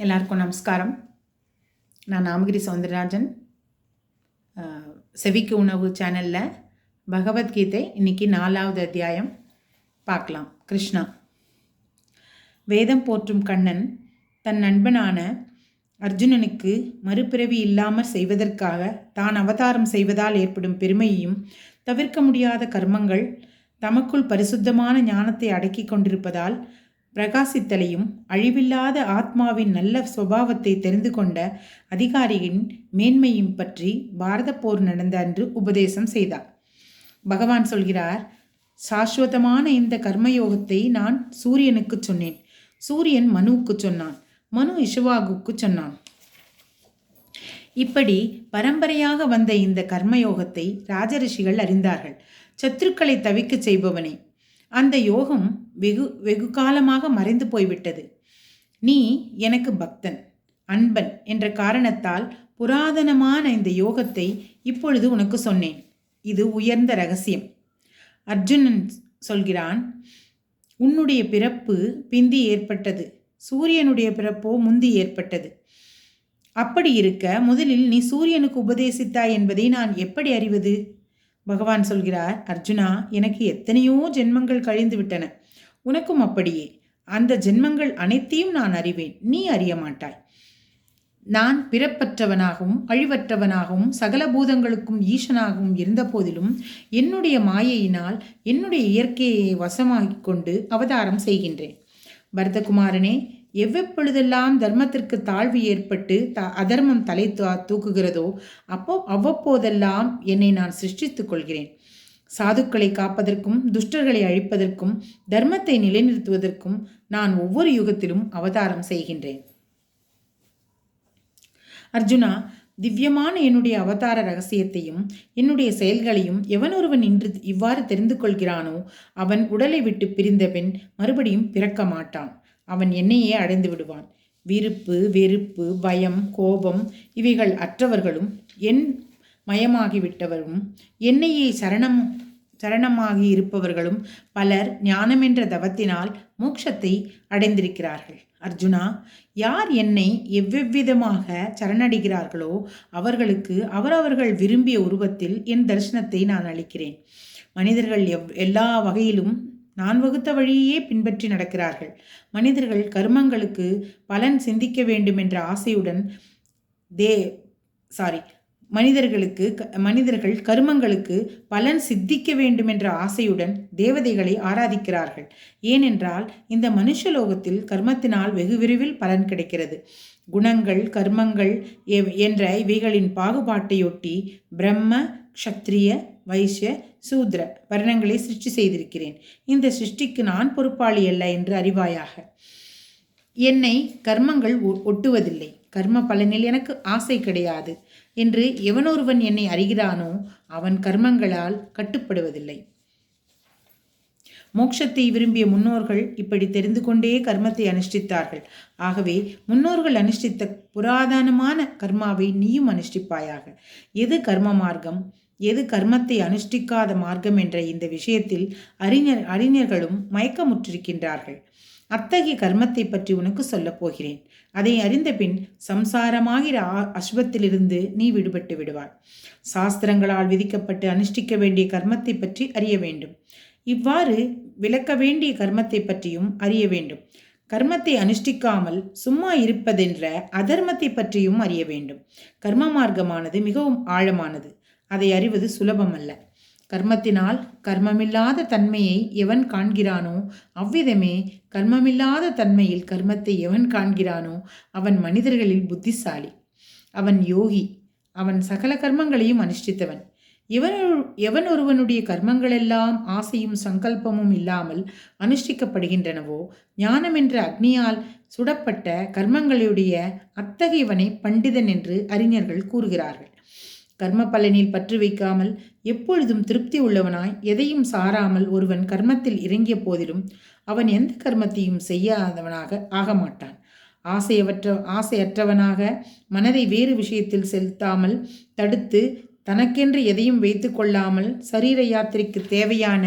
எல்லாருக்கும் நமஸ்காரம். நான் நாமகிரி சௌந்தரராஜன் செவிக்கு உணவு சேனலில் பகவத்கீதை இன்னைக்கு நாலாவது அத்தியாயம். பார்க்கலாம். கிருஷ்ணா. வேதம் போற்றும் கண்ணன் தன் நண்பனான அர்ஜுனனுக்கு மறுபிறவி இல்லாமல் செய்வதற்காக தான் அவதாரம் செய்வதால் ஏற்படும் பெருமையையும் தவிர்க்க முடியாத கர்மங்கள் தமக்குள் பரிசுத்தமான ஞானத்தை அடக்கி கொண்டிருப்பதால் பிரகாசித்தலையும் அழிவில்லாத ஆத்மாவின் நல்ல சுபாவத்தை தெரிந்து கொண்ட அதிகாரியின் மேன்மையும் பற்றி பாரத போர் நடந்த அன்று உபதேசம் செய்தார். பகவான் சொல்கிறார் சாஸ்வதமான இந்த கர்மயோகத்தை நான் சூரியனுக்கு சொன்னேன். சூரியன் மனுவுக்கு சொன்னான். மனு இஷுவாகுக்கு சொன்னான். இப்படி பரம்பரையாக வந்த இந்த கர்மயோகத்தை ராஜரிஷிகள் அறிந்தார்கள். சத்துருக்களை தவிக்கச் செய்பவனே. அந்த யோகம் வெகு வெகு காலமாக மறைந்து போய்விட்டது. நீ எனக்கு பக்தன் அன்பன் என்ற காரணத்தால் புராதனமான இந்த யோகத்தை இப்பொழுது உனக்கு சொன்னேன். இது உயர்ந்த ரகசியம். அர்ஜுனன் சொல்கிறான் உன்னுடைய பிறப்பு பிந்தி ஏற்பட்டது. சூரியனுடைய பிறப்போ முந்தி ஏற்பட்டது. அப்படி இருக்க முதலில் நீ சூரியனுக்கு உபதேசித்தாய் என்பதை நான் எப்படி அறிவது? பகவான் சொல்கிறார் அர்ஜுனா எனக்கு எத்தனையோ ஜென்மங்கள் கழிந்து விட்டன. உனக்கும் அப்படியே. அந்த ஜென்மங்கள் அனைத்தையும் நான் அறிவேன். நீ அறிய மாட்டாய். நான் பிறப்பற்றவனாகவும் அழிவற்றவனாகவும் சகல பூதங்களுக்கும் ஈசனாகவும் இருந்த போதிலும் என்னுடைய மாயையினால் என்னுடைய இயற்கையை வசமாகிக் கொண்டு அவதாரம் செய்கின்றேன். பரதகுமாரனே எவ்வப்பொழுதெல்லாம் தர்மத்திற்கு தாழ்வு ஏற்பட்டு த அதர்மம் தலை தூக்குகிறதோ அப்போ அவ்வப்போதெல்லாம் என்னை நான் சிருஷ்டித்துக் கொள்கிறேன். சாதுக்களை காப்பதற்கும் துஷ்டர்களை அழிப்பதற்கும் தர்மத்தை நிலைநிறுத்துவதற்கும் நான் ஒவ்வொரு யுகத்திலும் அவதாரம் செய்கின்றேன். அர்ஜுனா திவ்யமான என்னுடைய அவதார ரகசியத்தையும் என்னுடைய செயல்களையும் எவனொருவன் இன்று இவ்வாறு தெரிந்து கொள்கிறானோ அவன் உடலை விட்டு பிரிந்த பின் மறுபடியும் பிறக்க மாட்டான் அவன் என்னையே அடைந்து விடுவான். விருப்பு வெறுப்பு பயம் கோபம் இவைகள் அற்றவர்களும் என் மயமாகிவிட்டவரும் என்னையே சரணம் சரணமாகி இருப்பவர்களும் பலர் ஞானமென்ற தவத்தினால் மோட்சத்தை அடைந்திருக்கிறார்கள். அர்ஜுனா யார் என்னை எவ்வெவ்விதமாக சரணடைகிறார்களோ அவர்களுக்கு அவரவர்கள் விரும்பிய உருவத்தில் என் தரிசனத்தை நான் அளிக்கிறேன். மனிதர்கள் எவ் எல்லா வகையிலும் நான் வகுத்த வழியே பின்பற்றி நடக்கிறார்கள். மனிதர்கள் கர்மங்களுக்கு பலன் சிந்திக்க வேண்டும் என்ற ஆசையுடன் தே சாரி மனிதர்களுக்கு க- மனிதர்கள் கர்மங்களுக்கு பலன் சித்திக்க வேண்டும் என்ற ஆசையுடன் தேவதைகளை ஆராதிக்கிறார்கள். ஏனென்றால் இந்த மனுஷலோகத்தில் கர்மத்தினால் வெகு விரைவில் பலன் கிடைக்கிறது. குணங்கள் கர்மங்கள் என்ற இவைகளின் பாகுபாட்டையொட்டி பிரம்ம க்ஷத்ரிய வைஷ்ய சூத்ர வர்ணங்களை சிருஷ்டி செய்திருக்கிறேன். இந்த சிருஷ்டிக்கு நான் பொறுப்பாளி அல்ல என்று அறிவாயாக. என்னை கர்மங்கள் ஒ- ஒட்டுவதில்லை. கர்ம பலனில் எனக்கு ஆசை கிடையாது. என்று எவனொருவன் என்னை அறிகிறானோ அவன் கர்மங்களால் கட்டுப்படுவதில்லை. மோட்சத்தை விரும்பிய முன்னோர்கள் இப்படி தெரிந்து கொண்டே கர்மத்தை அனுஷ்டித்தார்கள். ஆகவே முன்னோர்கள் அனுஷ்டித்த புராதனமான கர்மாவை நீயும் அனுஷ்டிப்பாயாக. எது கர்ம மார்க்கம்? எது கர்மத்தை அனுஷ்டிக்காத மார்க்கம் என்ற இந்த விஷயத்தில் அறிஞர் அறிஞர்களும் மயக்கமுற்றிருக்கின்றார்கள். அத்தகைய கர்மத்தை பற்றி உனக்கு சொல்லப் போகிறேன். அதை அறிந்த பின் சம்சாரமாகிற அஸ்வத்திலிருந்து நீ விடுபட்டு விடுவாய். சாஸ்திரங்களால் விதிக்கப்பட்டு அனுஷ்டிக்க வேண்டிய கர்மத்தை பற்றி அறிய வேண்டும். இவ்வாறு விளக்க வேண்டிய கர்மத்தை பற்றியும் அறிய வேண்டும். கர்மத்தை அனுஷ்டிக்காமல் சும்மா இருப்பதென்ற அதர்மத்தை பற்றியும் அறிய வேண்டும். கர்ம மார்க்கமானது மிகவும் ஆழமானது. அதை அறிவது சுலபமல்ல. கர்மத்தினால் கர்மமில்லாத தன்மையை எவன் காண்கிறானோ அவ்விதமே கர்மமில்லாத தன்மையில் கர்மத்தை எவன் காண்கிறானோ அவன் மனிதர்களில் புத்திசாலி. அவன் யோகி. அவன் சகல கர்மங்களையும் அனுஷ்டித்தவன். இவன் எவன் ஒருவனுடைய கர்மங்களெல்லாம் ஆசையும் சங்கல்பமும் இல்லாமல் அனுஷ்டிக்கப்படுகின்றனவோ ஞானம் என்ற அக்னியால் சுடப்பட்ட கர்மங்களுடைய அத்தகையவனை பண்டிதன் என்று அறிஞர்கள் கூறுகிறார்கள். கர்ம பலனில் பற்று வைக்காமல் எப்பொழுதும் திருப்தி உள்ளவனாய் எதையும் சாராமல் ஒருவன் கர்மத்தில் இறங்கிய போதிலும் அவன் எந்த கர்மத்தையும் செய்யாதவனாக ஆக மாட்டான். ஆசையவற்ற ஆசையற்றவனாக மனதை வேறு விஷயத்தில் செலுத்தாமல் தடுத்து தனக்கென்று எதையும் வைத்து கொள்ளாமல் சரீர யாத்திரைக்கு தேவையான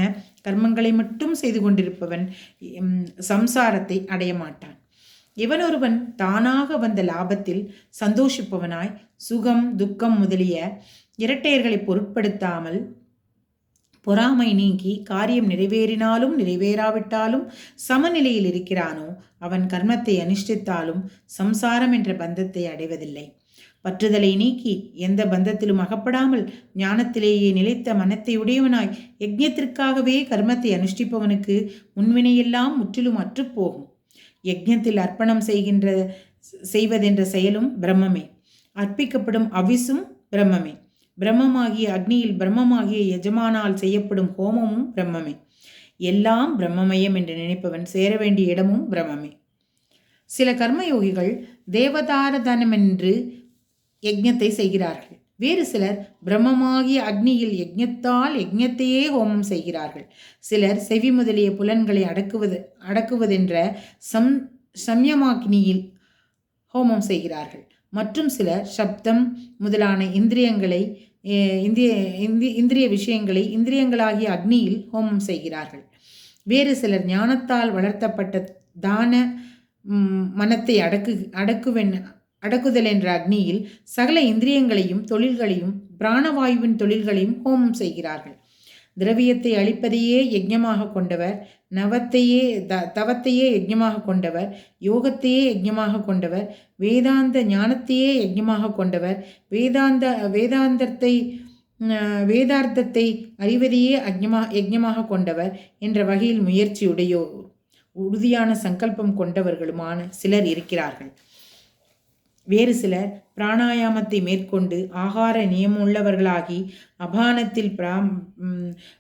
கர்மங்களை மட்டும் செய்து கொண்டிருப்பவன் சம்சாரத்தை அடைய மாட்டான். எவனொருவன் தானாக வந்த லாபத்தில் சந்தோஷிப்பவனாய் சுகம் துக்கம் முதலிய இரட்டையர்களை பொருட்படுத்தாமல் பொறாமை நீங்கி காரியம் நிறைவேறினாலும் நிறைவேறாவிட்டாலும் சமநிலையில் இருக்கிறானோ அவன் கர்மத்தை அனுஷ்டித்தாலும் சம்சாரம் என்ற பந்தத்தை அடைவதில்லை. பற்றுதலை நீக்கி எந்த பந்தத்திலும் அகப்படாமல் ஞானத்திலேயே நிலைத்த மனத்தை உடையவனாய் யஜ்யத்திற்காகவே கர்மத்தை அனுஷ்டிப்பவனுக்கு முன்வினையெல்லாம் முற்றிலும் அற்றுப்போகும். யஜ்யத்தில் அர்ப்பணம் செய்கின்ற செய்வதென்ற செயலும் பிரம்மமே. அர்ப்பிக்கப்படும் அவிசும் பிரம்மமே. பிரம்மமாகிய அக்னியில் பிரம்மமாகிய எஜமானால் செய்யப்படும் ஹோமமும் பிரம்மமே. எல்லாம் பிரம்மமயம் என்று நினைப்பவன் சேர வேண்டிய இடமும் பிரம்மமே. சில கர்மயோகிகள் தேவதாரதனம் என்று யஜ்ஞத்தை செய்கிறார்கள். வேறு சிலர் பிரம்மமாகிய அக்னியில் யஜ்ஞத்தால் யஜ்ஞத்தையே ஹோமம் செய்கிறார்கள். சிலர் செவி முதலிய புலன்களை அடக்குவது அடக்குவதென்ற சம் சம்யமாக்னியில் ஹோமம் செய்கிறார்கள். மற்றும் சிலர் சப்தம் முதலான இந்திரியங்களை இந்திய இந்தி இந்திரிய விஷயங்களை இந்திரியங்களாகிய அக்னியில் ஹோமம் செய்கிறார்கள். வேறு சிலர் ஞானத்தால் வளர்த்தப்பட்ட தான மனத்தை அடக்கு அடக்குவென் அடக்குதல் என்ற அக்னியில் சகல இந்திரியங்களையும் தொழில்களையும் பிராணவாயுவின் தொழில்களையும் ஹோமம் செய்கிறார்கள். திரவியத்தை அளிப்பதையே யஜ்யமாக கொண்டவர் நவத்தையே த தவத்தையே யஜ்யமாக கொண்டவர் யோகத்தையே யஜ்யமாக கொண்டவர் வேதாந்த ஞானத்தையே யஜ்யமாக கொண்டவர் வேதாந்த வேதாந்தத்தை வேதார்த்தத்தை அறிவதையே அக்ஞமா யஜ்யமாக கொண்டவர் என்ற வகையில் முயற்சியுடையோ உறுதியான சங்கல்பம் கொண்டவர்களுமான சிலர் இருக்கிறார்கள். வேறு சிலர் பிராணாயாமத்தை மேற்கொண்டு ஆகார நியமுள்ளவர்களாகி அபானத்தில் பிராம்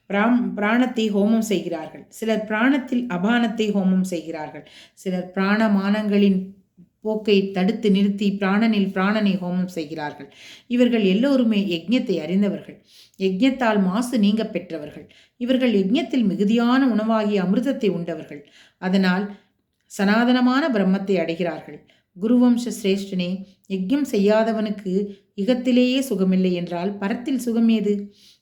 பிராம் பிராணத்தை ஹோமம் செய்கிறார்கள். சிலர் பிராணத்தில் அபானத்தை ஹோமம் செய்கிறார்கள். சிலர் பிராணமானங்களின் போக்கை தடுத்து நிறுத்தி பிராணனில் பிராணனை ஹோமம் செய்கிறார்கள். இவர்கள் எல்லோருமே யஜ்ஞத்தை அறிந்தவர்கள். யஜ்ஞத்தால் மாசு நீங்க பெற்றவர்கள். இவர்கள் யஜ்ஞத்தில் மிகுதியான உணவாகிய அமிர்தத்தை உண்டவர்கள். அதனால் சனாதனமான பிரம்மத்தை அடைகிறார்கள். குருவம்ச சிரேஷ்டனே யஜ்யம் செய்யாதவனுக்கு இகத்திலேயே சுகமில்லை என்றால் பரத்தில் சுகம் ஏது?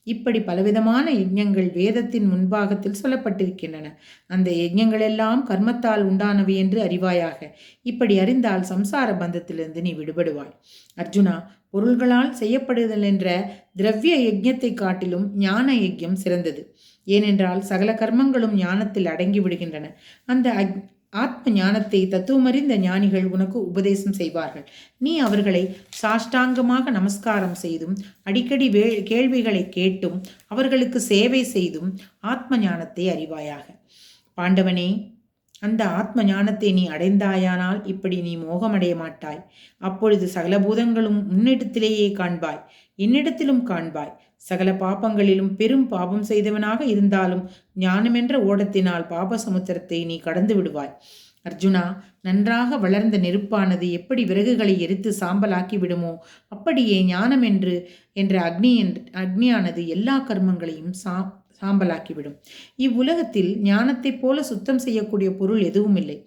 இப்படி பலவிதமான யஜ்ஞங்கள் வேதத்தின் முன்பாகத்தில் சொல்லப்பட்டிருக்கின்றன. அந்த யஜ்ஞங்களெல்லாம் கர்மத்தால் உண்டானவை என்று அறிவாயாக. இப்படி அறிந்தால் சம்சார பந்தத்திலிருந்து நீ விடுபடுவாய். அர்ஜுனா பொருள்களால் செய்யப்படுதல் என்ற திரவிய யஜ்யத்தை காட்டிலும் ஞான யஜ்யம் சிறந்தது. ஏனென்றால் சகல கர்மங்களும் ஞானத்தில் அடங்கி விடுகின்றன. அந்த ஆத்ம ஞானத்தை தத்துவமறிந்த ஞானிகள் உனக்கு உபதேசம் செய்வார்கள். நீ அவர்களை சாஷ்டாங்கமாக நமஸ்காரம் செய்தும் அடிக்கடி வே கேள்விகளை கேட்டும் அவர்களுக்கு சேவை செய்தும் ஆத்ம ஞானத்தை அறிவாயாக. பாண்டவனே அந்த ஆத்ம ஞானத்தை நீ அடைந்தாயானால் இப்படி நீ மோகமடைய மாட்டாய். அப்பொழுது சகல பூதங்களும் முன்னிடத்திலேயே காண்பாய். என்னிடத்திலும் காண்பாய். சகல பாபங்களிலும் பெரும் பாபம் செய்தவனாக இருந்தாலும் ஞானமென்ற ஓடத்தினால் பாப சமுத்திரத்தை நீ கடந்து விடுவாய். அர்ஜுனா நன்றாக வளர்ந்த நெருப்பானது எப்படி விறகுகளை எரித்து சாம்பலாக்கி விடுமோ அப்படியே ஞானம் என்று என்ற அக்னி அக்னியானது எல்லா கர்மங்களையும் சா சாம்பலாக்கிவிடும் இவ்வுலகத்தில் ஞானத்தைப் போல சுத்தம் செய்யக்கூடிய பொருள் எதுவும் இல்லை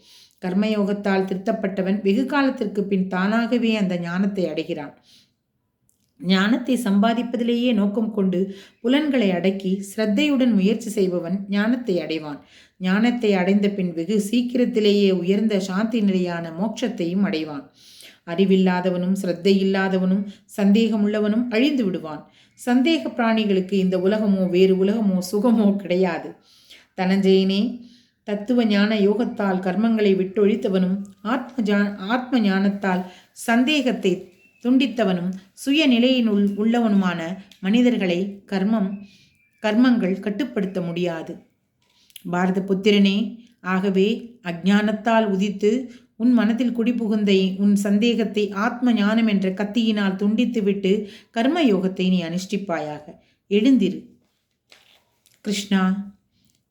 கர்மயோகத்தால் திருத்தப்பட்டவன் வெகு காலத்திற்கு பின் தானாகவே அந்த ஞானத்தை அடைகிறான். ஞானத்தை சம்பாதிப்பதிலேயே நோக்கம் கொண்டு புலன்களை அடக்கி சிரத்தையுடன் முயற்சி செய்பவன் ஞானத்தை அடைவான். ஞானத்தை அடைந்த பின் வெகு சீக்கிரத்திலேயே உயர்ந்த சாந்தி நிலையான மோட்சத்தையும் அடைவான். அறிவில்லாதவனும் சிரத்தை இல்லாதவனும் சந்தேகமுள்ளவனும் அழிந்து விடுவான். சந்தேக பிராணிகளுக்கு இந்த உலகமோ வேறு உலகமோ சுகமோ கிடையாது. தனஞ்சயனே தத்துவ ஞான யோகத்தால் கர்மங்களை விட்டொழித்தவனும் ஆத்ம ஜா ஆத்ம ஞானத்தால் சந்தேகத்தை துண்டித்தவனும் சுய நிலையினுள் உள்ளவனுமான மனிதர்களை கர்மம் கர்மங்கள் கட்டுப்படுத்த முடியாது. பாரத புத்திரனே ஆகவே அஜானத்தால் உதித்து உன் மனத்தில் குடிபுகுந்த உன் சந்தேகத்தை ஆத்ம ஞானம் என்ற கத்தியினால் துண்டித்துவிட்டு கர்ம யோகத்தை நீ அனுஷ்டிப்பாயாக. எழுந்திரு. கிருஷ்ணா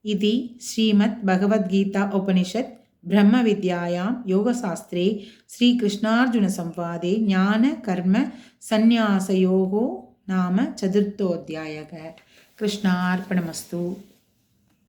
இது ஸ்ரீமத் பகவத்கீதா உபனிஷத் ब्रह्मविद्यायां योगशास्त्रे श्रीकृष्णार्जुनसंवादे ज्ञानकर्मसन्न्यासयोगो नाम चतुर्थोऽध्यायः कृष्णार्पणमस्तु